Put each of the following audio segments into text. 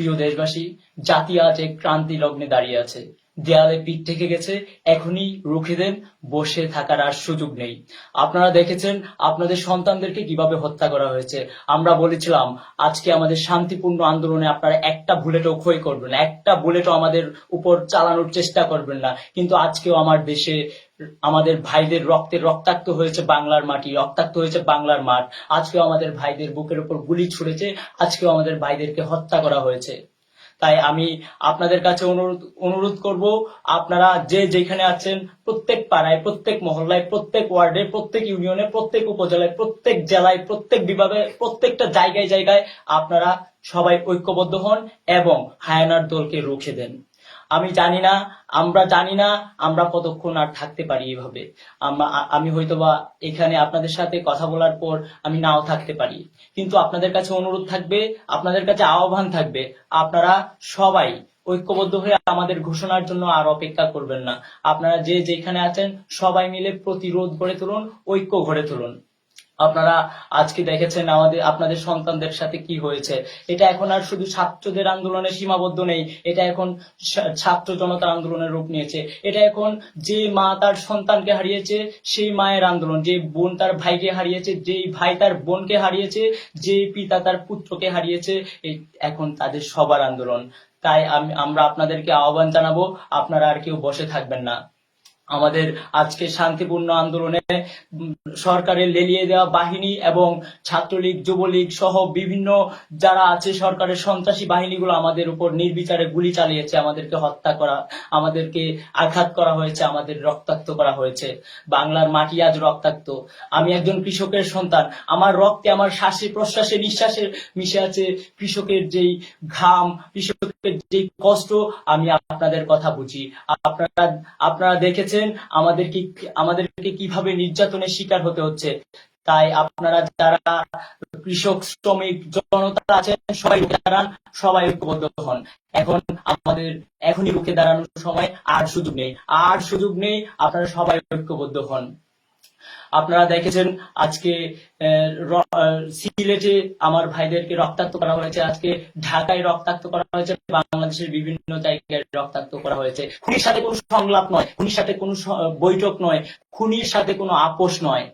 প্রিয় দেশবাসী, জাতি আজ এক ক্রান্তি লগ্নে দাঁড়িয়ে আছে। দেয়ালে পিঠ থেকে গেছে, এখনই রুখে দেন, বসে থাকার আর সুযোগ নেই। আপনারা দেখেছেন, আপনাদের সন্তানদেরকে কীভাবে হত্যা করা হয়েছে। আমরা বলেছিলাম, আজকে আমাদের শান্তিপূর্ণ আন্দোলনে আপনারা একটা বুলেটও ক্ষয় করবেন একটা বুলেটও আমাদের উপর চালানোর চেষ্টা করবেন না। কিন্তু আজকেও আমার দেশে আমাদের ভাইদের রক্তের রক্তাক্ত হয়েছে বাংলার মাটি, রক্তাক্ত হয়েছে বাংলার মাঠ। আজকেও আমাদের ভাইদের বুকের উপর গুলি ছুড়েছে, আজকেও আমাদের ভাইদেরকে হত্যা করা হয়েছে। তাই আমি আপনাদের কাছে অনুরোধ অনুরোধ করব, আপনারা যে যেখানে আছেন, প্রত্যেক পাড়ায়, প্রত্যেক মহল্লায়, প্রত্যেক ওয়ার্ডে, প্রত্যেক ইউনিয়নে, প্রত্যেক উপজেলায়, প্রত্যেক জেলায়, প্রত্যেক বিভাগে, প্রত্যেকটা জায়গায় জায়গায় আপনারা সবাই ঐক্যবদ্ধ হন এবং হায়ানার দলকে রুখে দেন। আমি জানি না, আমরা জানি না, আমরা কতক্ষণ আর থাকতে পারি এভাবে। আম- হয়তোবা এখানে আপনাদের সাথে কথা বলার পর আমি নাও থাকতে পারি। কিন্তু আপনাদের কাছে অনুরোধ থাকবে, আপনাদের কাছে আহ্বান থাকবে, আপনারা সবাই ঐক্যবদ্ধ হয়ে আমাদের ঘোষণার জন্য আর অপেক্ষা করবেন না। আপনারা যে যেখানে আছেন সবাই মিলে প্রতিরোধ গড়ে তুলুন, ঐক্য গড়ে তুলুন। আপনারা আজকে দেখেছেন আমাদের, আপনাদের সন্তানদের সাথে কি হয়েছে। এটা এখন আর শুধু ছাত্রদের আন্দোলনে সীমাবদ্ধ নেই, এটা এখন ছাত্র জনতার আন্দোলনের রূপ নিয়েছে। এটা এখন যে মা তার সন্তানকে হারিয়েছে, সেই মায়ের আন্দোলন। যে বোন তার ভাইকে হারিয়েছে, যেই ভাই তার বোনকে হারিয়েছে, যে পিতা তার পুত্রকে হারিয়েছে এখন তাদের সবার আন্দোলন। তাই আমি, আমরা আপনাদেরকে আহ্বান জানাব, আপনারা আর কেউ বসে থাকবেন না। আমাদের আজকে শান্তিপূর্ণ আন্দোলনে সরকারের লেলিয়ে দেওয়া বাহিনী এবং ছাত্রলীগ, যুবলীগ সহ বিভিন্ন যারা আছে সরকারের সন্ত্রাসী বাহিনীগুলো আমাদের উপর নির্বিচারে গুলি চালিয়েছে, আমাদেরকে হত্যা করা, আমাদেরকে আঘাত করা হয়েছে, আমাদের রক্তাক্ত করা হয়েছে। বাংলার মাটি আজ রক্তাক্ত। আমি একজন কৃষকের সন্তান। আমার রক্তে আমার শ্বাসে, প্রশ্বাসে, নিঃশ্বাসে মিশে আছে কৃষকের যেই ঘাম, কৃষকের যেই কষ্ট, আমি আপনাদের কথা বুঝি। আপনারা আপনারা দেখেছেন আমাদেরকে আমাদেরকে কীভাবে নির্যাতনের শিকার হতে হচ্ছে? তাই আপনারা যারা কৃষক, শ্রমিক, জনতা আছেন, সবাই দাঁড়ান, সবাই ঐক্যবদ্ধ হন। এখন আমাদের, এখনই রুখে দাঁড়ানোর সময়, আর সুযোগ নেই। আর সুযোগ নেই, আপনারা সবাই ঐক্যবদ্ধ হন। আপনারা দেখেছেন আজকে সিলেটে আমার ভাইদেরকে রক্তাক্ত করা হয়েছে। আজকে ঢাকায় রক্তাক্ত করা হয়েছে, বাংলাদেশের বিভিন্ন জায়গায় রক্তাক্ত করা হয়েছে। খুনির সাথে কোনো সংলাপ নয়, খুনির সাথে কোনো বৈঠক নয়, খুনির সাথে কোনো আপোষ নয়।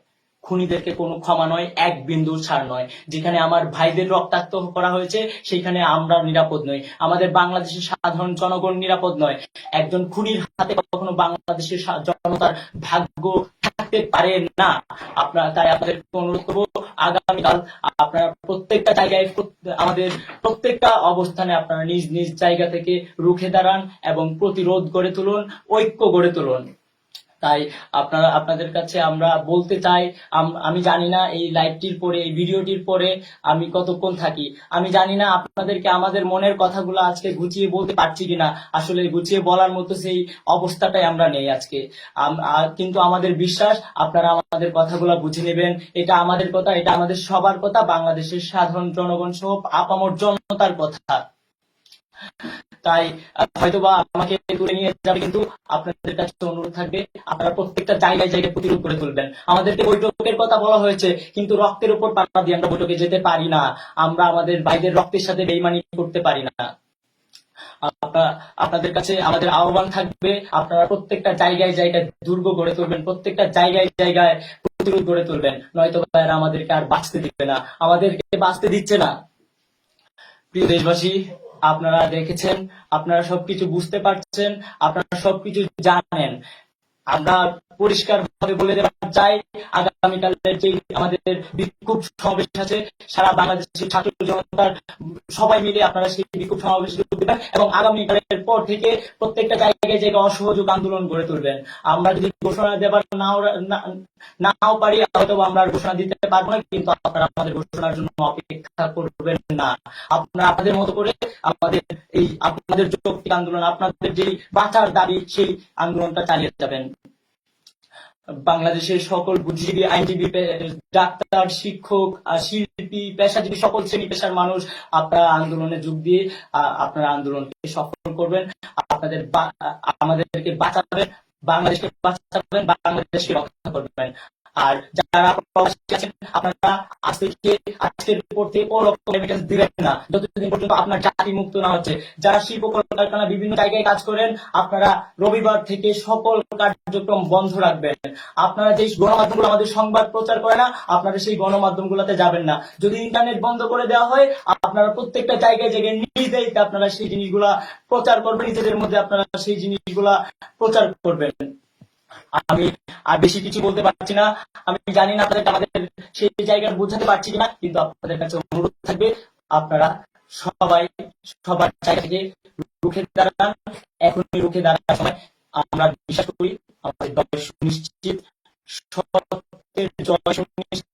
খুনিদেরকে কোনো ক্ষমা নয়, এক বিন্দু ছাড় নয়। যেখানে আমার ভাইদের রক্তাক্ত করা হয়েছে, সেখানে আমরা নিরাপদ নই। আমাদের বাংলাদেশের সাধারণ জনগণ নিরাপদ নয়। একজন খুনির হাতে কখনো বাংলাদেশের জনতার ভাগ্য থাকতে পারে না। আপনারা তাই আপনাদের অনুরোধ করব, আগামীকাল আপনারা প্রত্যেকটা জায়গায় আমাদের প্রত্যেকটা অবস্থানে আপনারা নিজ নিজ জায়গা থেকে রুখে দাঁড়ান এবং প্রতিরোধ গড়ে তুলুন, ঐক্য গড়ে তুলুন। তাই আপনারা, আপনাদের কাছে আমরা বলতে চাই, আম- জানি না এই লাইভটির পরে, এই ভিডিওটির পরে আমি কতক্ষণ থাকি। আমি জানি না আপনাদেরকে আমাদের মনের কথাগুলো আজকে গুছিয়ে বলতে পারছি কিনা। আসলে গুছিয়ে বলার মতো সেই অবস্থাটাই আমরা নেই আজকে। কিন্তু আমাদের বিশ্বাস, আপনারা আমাদের কথাগুলো বুঝে নেবেন। এটা আমাদের কথা, এটা আমাদের সবার কথা। বাংলাদেশের সাধারণ জনগণ সহ আপামর জনতার কথা। তাই হয়তোবা আমাকে তুলে নিয়ে যাবে, কিন্তু আপনাদের কাছে অনুরোধ থাকবে, আপনারা প্রত্যেকটা জায়গায় জায়গায় প্রতিরোধ করে তুলবেন। আমাদেরকে বৈঠকের কথা বলা হয়েছে, কিন্তু রক্তের উপর পাড়া দিয়ে আমরা বৈঠকে যেতে পারি না। আমরা আমাদের ভাইদের রক্তের সাথে বেইমানি করতে পারি না। আপনাদের কাছে আমাদের আহ্বান থাকবে, আপনারা প্রত্যেকটা জায়গায় জায়গায় দুর্গ গড়ে তুলবেন, প্রত্যেকটা জায়গায় জায়গায় প্রতিরোধ গড়ে তুলবেন। নয়তো এরা আমাদেরকে আর বাঁচতে দিবে না। আমাদেরকে বাঁচতে দিচ্ছে না। প্রিয় দেশবাসী আপনারা দেখেছেন আপনারা সবকিছু বুঝতে পারছেন আপনারা সবকিছু জানেন। আমরা পরিষ্কার ভাবে বলে দেওয়া চাই আগামীকালের যে আমাদের বিক্ষোভ সমাবেশ আছে, সারা বাংলাদেশের ছাত্র জনতার, সবাই মিলে আপনারা সেই বিক্ষোভ সমাবেশে দেবেন এবং আগামীকালের পর থেকে প্রত্যেকটা জায়গায় জায়গায় অসহযোগ আন্দোলন গড়ে তুলবেন। আমরা যদি ঘোষণা দেবার নাও নাও পারি হয়তো আমরা ঘোষণা দিতে পারব না, কিন্তু আপনারা আমাদের ঘোষণার জন্য অপেক্ষা করবেন না। আপনারা আপনাদের মতো করে আমাদের এই, আপনাদের যৌক্তিক আন্দোলন, আপনাদের যে বাঁচার দাবি, সেই আন্দোলনটা চালিয়ে যাবেন। বাংলাদেশের সকল বুদ্ধিজীবী, আইনজীবী ডাক্তার, শিক্ষক শিল্পী, পেশাজীবী, সকল শ্রেণি পেশার মানুষ আপনারা আন্দোলনে যোগ দিয়ে আপনারা আন্দোলনকে সফল করবেন। আপনাদের আমাদেরকে বাঁচাবেন, বাংলাদেশকে বাঁচাবেন, বাংলাদেশকে রক্ষা করবেন। আর যারা প্রবাসী আছেন, আপনারা আজ থেকে আজকের পর থেকে কোনো রকম রেমিটেন্স দিবেন না। যতদিন পর্যন্ত আপনার জাতি মুক্ত না হচ্ছে, যারা শিল্প কলকারখানা বিভিন্ন জায়গায় কাজ করেন, আপনারা রবিবার থেকে সকল কার্যক্রম বন্ধ রাখবেন। আপনারা যে গণমাধ্যমগুলো আমাদের সংবাদ প্রচার করে না, আপনারা সেই গণমাধ্যমগুলোতে যাবেন না। যদি ইন্টারনেট বন্ধ করে দেওয়া হয়, আপনারা প্রত্যেকটা জায়গায় জায়গায় নিজ আপনারা সেই জিনিসগুলা প্রচার করবেন, নিজেদের মধ্যে আপনারা সেই জিনিসগুলা প্রচার করবেন। আমি আর বেশি কিছু বলতে পারছি না। আমি জানি না আপনাদের আমাদের সেই জায়গাটা বোঝাতে পারছি কিনা, কিন্তু আপনাদের কাছে অনুরোধ থাকবে, আপনারা সবাই সবার জায়গা থেকে রুখে দাঁড়ান। এখনই রুখে দাঁড়ানোর সময় আমরা বিশ্বাস করি, আমাদের দল সুনিশ্চিত, সত্যের জয় সুনিশ্চিত।